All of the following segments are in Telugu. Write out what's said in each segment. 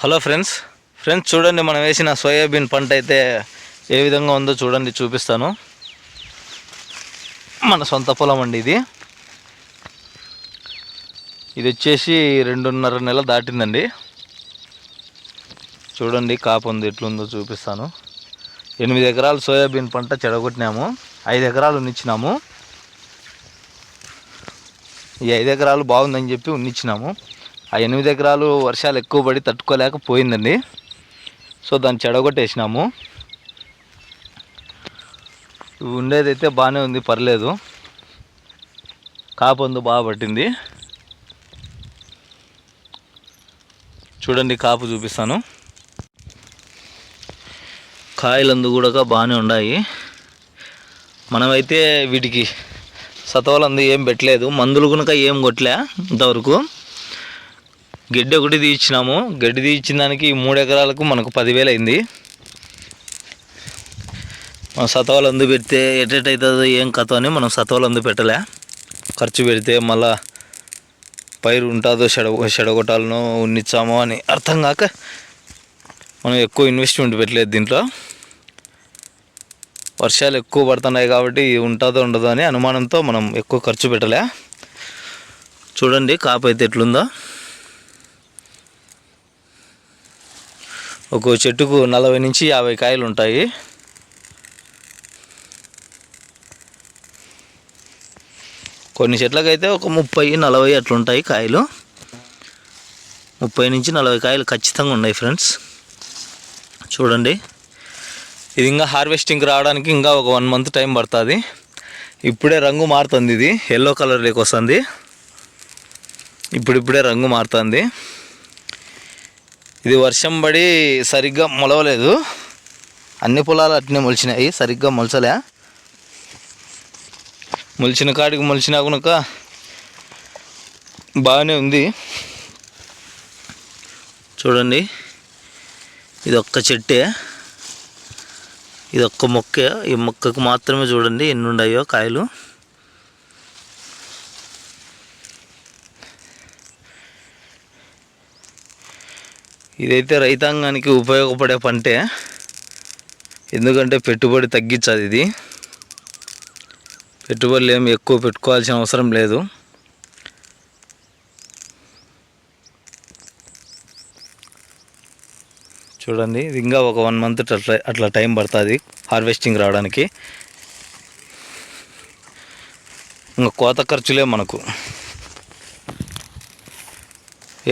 Hello friends. ఫ్రెండ్స్ చూడండి మనం వేసిన సోయాబీన్ పంట అయితే ఏ విధంగా ఉందో చూడండి చూపిస్తాను. మన సొంత పొలం అండి ఇది. ఇది వచ్చేసి రెండున్నర నెల దాటిందండి. చూడండి కాపు ఉంది ఎట్లుందో చూపిస్తాను. ఎనిమిది ఎకరాలు సోయాబీన్ పంట చెడగొట్టినాము. ఐదు ఎకరాలు ఉన్నిచ్చినాము. ఈ ఐదు ఎకరాలు బాగుందని చెప్పి ఉన్నిచ్చినాము. ఆ ఎనిమిది ఎకరాలు వర్షాలు ఎక్కువ పడి తట్టుకోలేక పోయిందండి సో దాన్ని చెడగొట్టేసినాము. ఉండేది ఉండేదైతే బాగానే ఉంది పర్లేదు. కాపందు బాగా పట్టింది. చూడండి కాపు చూపిస్తాను. కాయలందు కూడా బాగానే ఉన్నాయి. మనమైతే వీటికి సతవలందు ఏం పెట్టలేదు. మందులు కనుక ఏం కొట్టలే ఇంతవరకు. గడ్డి ఒకటి తీయించినాము గడ్డి తీయించిన దానికి మూడు ఎకరాలకు మనకు పదివేలు అయింది. మనం అందు పెడితే ఎటెట్ అవుతుందో ఏం కథ అని మనం సతవాలు అందు పెట్టలే. ఖర్చు పెడితే మళ్ళా పైరు ఉంటుందో చెడ చెడగొట్టాలనో ఉన్నిచ్చామో అని అర్థం కాక మనం ఎక్కువ ఇన్వెస్ట్మెంట్ పెట్టలేదు దీంట్లో. వర్షాలు ఎక్కువ పడుతున్నాయి కాబట్టి ఉంటుందో ఉండదో అని అనుమానంతో మనం ఎక్కువ ఖర్చు పెట్టలే. చూడండి కాపు అయితే ఎట్లుందో. ఒక్కో చెట్టుకు నలభై నుంచి యాభై కాయలు ఉంటాయి. కొన్ని చెట్లకైతే ఒక ముప్పై నలభై అట్లుంటాయి కాయలు. ముప్పై నుంచి నలభై కాయలు ఖచ్చితంగా ఉన్నాయి ఫ్రెండ్స్. చూడండి. ఇది ఇంకా హార్వెస్టింగ్కి రావడానికి ఇంకా ఒక వన్ మంత్ టైం పడుతుంది. ఇప్పుడే రంగు మారుతుంది ఇది. ఎల్లో కలర్లోకి వస్తుంది ఇప్పుడిప్పుడే రంగు మారుతుంది. ఇది వర్షం పడి సరిగ్గా మొలవలేదు. అన్ని పొలాలు అట్నే మొలిచినాయి. సరిగ్గా మొలచలే. మొలిచిన కాడికి మొలిచినా కనుక బాగానే ఉంది. చూడండి. ఇది ఒక్క చెట్టే. ఇది ఒక్క మొక్క. ఈ మొక్కకు మాత్రమే చూడండి ఎన్ని ఉన్నాయో కాయలు. ఇదైతే రైతాంగానికి ఉపయోగపడే పంటే. ఎందుకంటే పెట్టుబడి తగ్గించదు ఇది. పెట్టుబడులు ఏమి ఎక్కువ పెట్టుకోవాల్సిన అవసరం లేదు. చూడండి ఇది ఇంకా ఒక వన్ మంత్ అట్లా అట్లా టైం పడుతుంది హార్వెస్టింగ్ రావడానికి. ఇంకా కోత ఖర్చులే మనకు.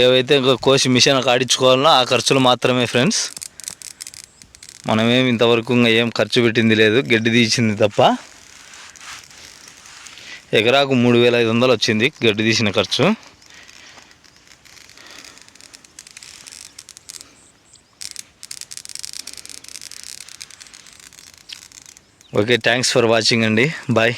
ఏవైతే ఇంకా కోసి మిషన్ ఆడించుకోవాలనో ఆ ఖర్చులు మాత్రమే ఫ్రెండ్స్. మనమేం ఇంతవరకు ఇంకా ఏం ఖర్చు పెట్టింది లేదు గడ్డి తీసింది తప్ప. ఎకరాకు మూడు వేల ఐదు వందలు వచ్చింది గడ్డి తీసిన ఖర్చు. ఓకే థ్యాంక్స్ ఫర్ వాచింగ్ అండి. బాయ్.